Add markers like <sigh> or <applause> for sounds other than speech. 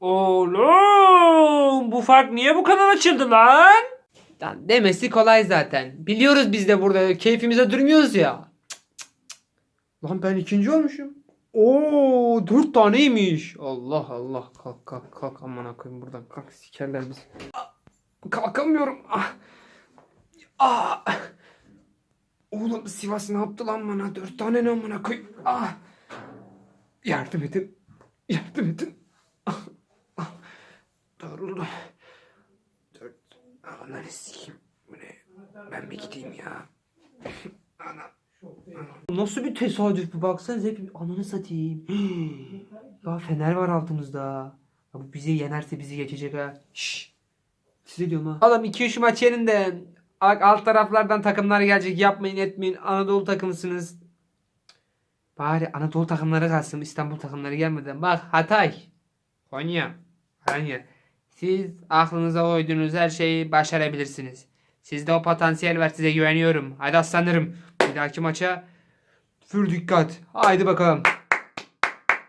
Oğlum bu fark niye bu kadar açıldı lan? Lan demesi kolay zaten. Biliyoruz biz de burada keyfimize durmuyoruz ya. Cık, cık, cık. Lan ben ikinci olmuşum. Oo dört taneymiş. Allah Allah kalk kalk kalk aman koyayım buradan kalk sikerler bizi. Ah, Kalkamıyorum. Ah. Ah. Oğlum Sivas ne yaptı lan bana? Dört tane ne amına koyayım. Ah. Yardım edin. Yardım edin. Doğruldum. Dört. Ananı sikeyim. Bu ne? Ben mi gideyim ya? Ana. Ana. Nasıl bir tesadüf bu baksanıza hep ananı satayım. <gasps> ya Fener var altımızda. Ya bu bizi yenerse bizi geçecek ha. Şşş. Size diyorum ha. Adam 2-3 maç yenin de Bak alt taraflardan takımlar gelecek. Yapmayın etmeyin. Anadolu takımısınız. Bari Anadolu takımları kalsın. İstanbul takımları gelmeden. Bak Hatay. Konya. Konya. Siz aklınıza koyduğunuz her şeyi başarabilirsiniz. Sizde o potansiyel var size güveniyorum. Hadi aslanlarım. Bir dahaki maça Für dikkat. Haydi bakalım.